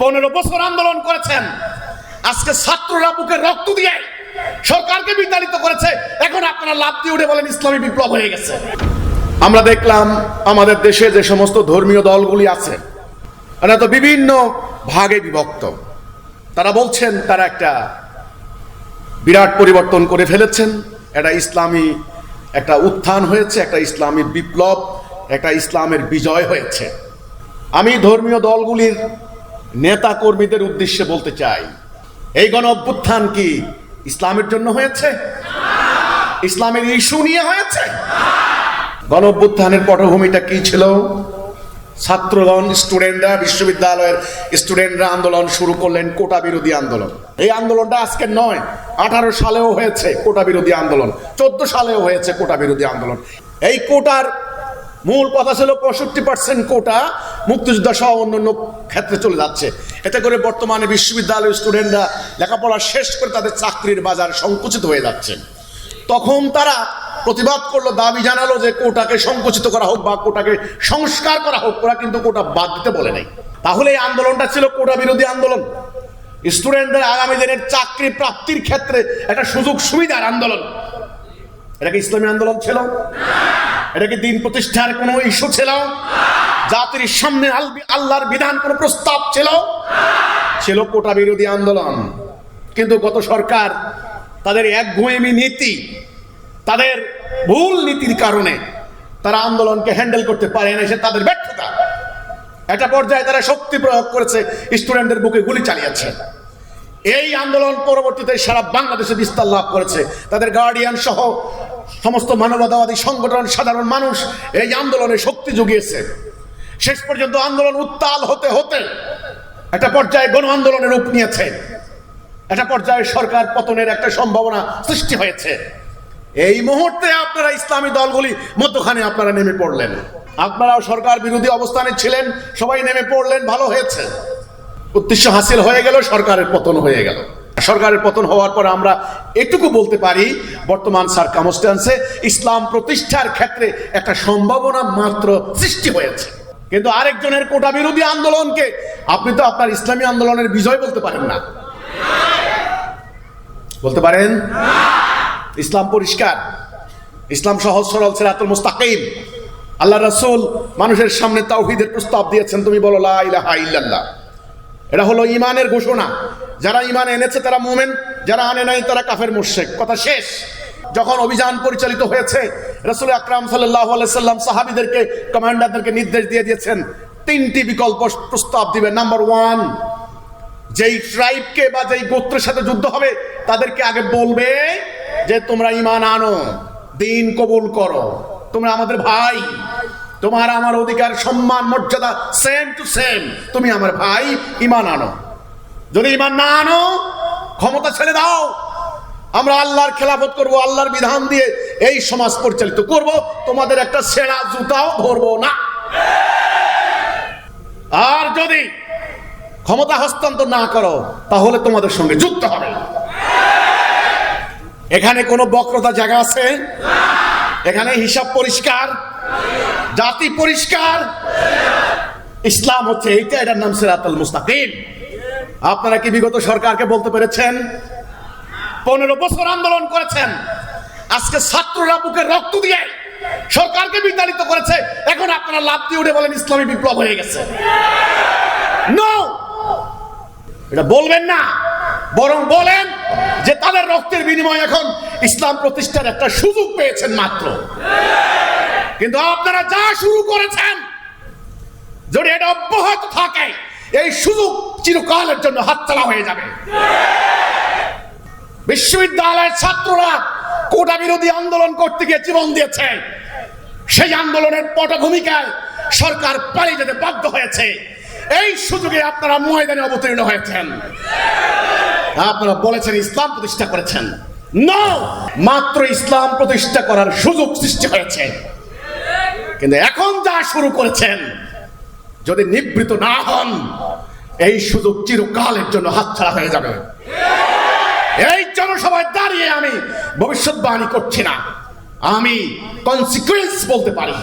পনেরো বছর আন্দোলন করেছেন। আজকে ছাত্ররা বুকে রক্ত দিয়ে সরকারকে বিতাড়িত করেছে। এখন আপনারা লাভ দিয়ে উঠে বলেন ইসলামী বিপ্লব হয়ে গেছে। আমরা দেখলাম আমাদের দেশে যে সমস্ত ধর্মীয় দলগুলি আছে, এরা তো বিভিন্ন ভাগে বিভক্ত। তারা বলছেন, তারা একটা বিরাট পরিবর্তন করে ফেলেছেন। একটা ইসলামী একটা উত্থান হয়েছে, একটা ইসলামী বিপ্লব, একটা ইসলামের বিজয় হয়েছে। আমি ধর্মীয় দলগুলির নেতা কর্মীদের উদ্দেশ্যে বলতে চাই, এই গণ অভ্যুত্থান কি ইসলামের জন্য হয়েছে? ইসলামের ইস্যু নিয়ে হয়েছে? গণ অভ্যুত্থানের পটভূমিটা কি ছিল? ছাত্রগণ, স্টুডেন্টরা, বিশ্ববিদ্যালয়ের স্টুডেন্টরা আন্দোলন শুরু করলেন কোটা বিরোধী আন্দোলন। এই আন্দোলনটা আজকে নয়, আঠারো সালেও হয়েছে কোটা বিরোধী আন্দোলন, চোদ্দ সালেও হয়েছে কোটা বিরোধী আন্দোলন। এই কোটার মূল কথা ছিল পঁয়ষট্টি পার্সেন্ট কোটা মুক্তিযোদ্ধা সহ অন্যান্য ক্ষেত্রে চলে যাচ্ছে। এতে করে বর্তমানে বিশ্ববিদ্যালয়ের স্টুডেন্টরা লেখাপড়া শেষ করে তাদের চাকরির বাজার সংকুচিত হয়ে যাচ্ছে। তখন তারা প্রতিবাদ করল, দাবি জানালো যে কোটাকে সংকুচিত করা হোক বা কোটাকে সংস্কার করা হোক, ওরা কিন্তু কোটা বাদ দিতে বলে নাই। তাহলে এই আন্দোলনটা ছিল কোটা বিরোধী আন্দোলন। স্টুডেন্টদের আগামী দিনের চাকরি প্রাপ্তির ক্ষেত্রে একটা সুযোগ সুবিধার আন্দোলন। এটা কি ইসলামী আন্দোলন ছিল? এটা কি দিন প্রতিষ্ঠার কোনো ইস্যু ছিল? জাতির সামনে আল্লাহর বিধান কোনো প্রস্তাব ছিল? ছিল কোটা বিরোধী আন্দোলন। কিন্তু গত সরকার তাদের এক একগুঁয়েমি নীতি, তাদের ভুল নীতির কারণে তারা আন্দোলনকে হ্যান্ডেল করতে পারে না সে তাদের ব্যর্থতা। একটা পর্যায়ে তারা শক্তি প্রয়োগ করেছে, স্টুডেন্টদের বুকে গুলি চালিয়েছে। এই আন্দোলন পরবর্তীতে সারা বাংলাদেশে বিস্তার লাভ করেছে। তাদের গার্ডিয়ান সহ সমস্ত মানবতাবাদী সংগঠন, সাধারণ মানুষ এই আন্দোলনে শক্তি জুগিয়েছে। শেষ পর্যন্ত আন্দোলন উত্তাল হতে হতে একটা পর্যায়ে গণ আন্দোলনের রূপ নিয়েছে। একটা পর্যায়ে সরকার পতনের একটা সম্ভাবনা সৃষ্টি হয়েছে। এই মুহূর্তে আপনারা ইসলামী দলগুলি মধ্যখানে আপনারা নেমে পড়লেন। আপনারাও সরকার বিরোধী অবস্থানে ছিলেন, সবাই নেমে পড়লেন, ভালো হয়েছে। উদ্দেশ্য হাসিল হয়ে গেল, সরকারের পতন হয়ে গেল। সরকারের পতন হওয়ার পর আমরা এটুকু বলতে পারি, বর্তমান সার্কামস্টান্সে ইসলাম প্রতিষ্ঠার ক্ষেত্রে একটা সম্ভাবনা মাত্র সৃষ্টি হয়েছে। কিন্তু আরেকজনের কোটা বিরোধী আন্দোলনকে আপনি তো আপনার ইসলামী আন্দোলনের বিজয় বলতে পারেন না। বলতে পারেন? ইসলাম পরিষ্কার। ইসলাম সহজ, সরল, সিরাতুল মুস্তাকিম। আল্লাহ রাসুল মানুষের সামনে তাওহিদের প্রস্তাব দিয়েছেন, তুমি বলো লা ইলাহা ইল্লাল্লাহ। এটা হলো ইমানের ঘোষণা। যারা ইমান এনেছে তারা মোমেন, যারা আনে নাই তারা কাফের মুশরিক। কথা শেষ। যখন অভিযান পরিচালিত হয়েছে, রাসূল আকরাম আলাইহি সাল্লাম সাহাবীদেরকে, কমান্ডারদেরকে নির্দেশ দিয়ে দিয়েছেন, তিনটি বিকল্প প্রস্তাব দিবেন। নাম্বার ওয়ান, যেই ট্রাইবকে বা যেই গোত্রের সাথে যুদ্ধ হবে, তাদেরকে আগে বলবে যে তোমরা ইমান আনো, দিন কবুল করো। তোমরা আমাদের ভাই। তোমার আমার অধিকার, সম্মান, মর্যাদা সেম টু সেম তুমি আমার ভাই, ইমান আনো। যদি ইমান না আনো, ক্ষমতা ছেড়ে দাও। আমরা আল্লাহর খেলাফত করব, আল্লাহর বিধান দিয়ে এই সমাজ পরিচালিত করব। তোমাদের একটা সেরা জুতাও ধরবো না। আর যদি ক্ষমতা হস্তান্তর না করো, তাহলে তোমাদের সঙ্গে যুক্ত হবে এখানে কোনো বক্রতা জায়গা আছে? এখানে হিসাব পরিষ্কার? জাতি পরিষ্কার? ইসলাম হচ্ছে এইটা, এটার নাম সিরাতুল মুস্তাকিম। আপনারা কি বিগত সরকারকে বলতে পেরেছেন? পনেরো বছর আন্দোলন করেছেন। আজকে ছাত্ররা বুকে রক্ত দিয়ে সরকারকে বিতাড়িত করেছে। এখন আপনারা লাভ দিয়ে উঠে বলেন, ইসলামী বিপ্লব হয়ে গেছে। এটা বলবেন না। বরং বলেন যে তাদের রক্তের বিনিময়ে এখন ইসলাম প্রতিষ্ঠার একটা সুযোগ পেয়েছেন মাত্র। কিন্তু আপনারা যা শুরু করেছেন, যদি এটা অব্যাহত থাকে, এই সুযোগ চিরকালের জন্য হাতছাড়া হয়ে যাবে। বিশ্ববিদ্যালয়ের ছাত্ররা কোটা বিরোধী আন্দোলন করতে গিয়ে জীবন দিয়েছে। সেই আন্দোলনের পটভূমিকায় সরকার পালিয়ে যেতে বাধ্য হয়েছে। এই সুযোগে আপনারা ময়দানে অবতীর্ণ হয়েছেন। আপনারা বলেছেন ইসলাম প্রতিষ্ঠা করেছেন। নো, মাত্র ইসলাম প্রতিষ্ঠা করার সুযোগ সৃষ্টি হয়েছে। কিন্তু এখন যা শুরু করেছেন, যদি নিবৃত না হন, এই সুযোগ চিরকালের জন্য হাতছাড়া হয়ে যাবে। এই জনসভায় দাঁড়িয়ে আমি ভবিষ্যৎবাণী করছি না। আমি কনসিকুয়েন্স বলতে পারি।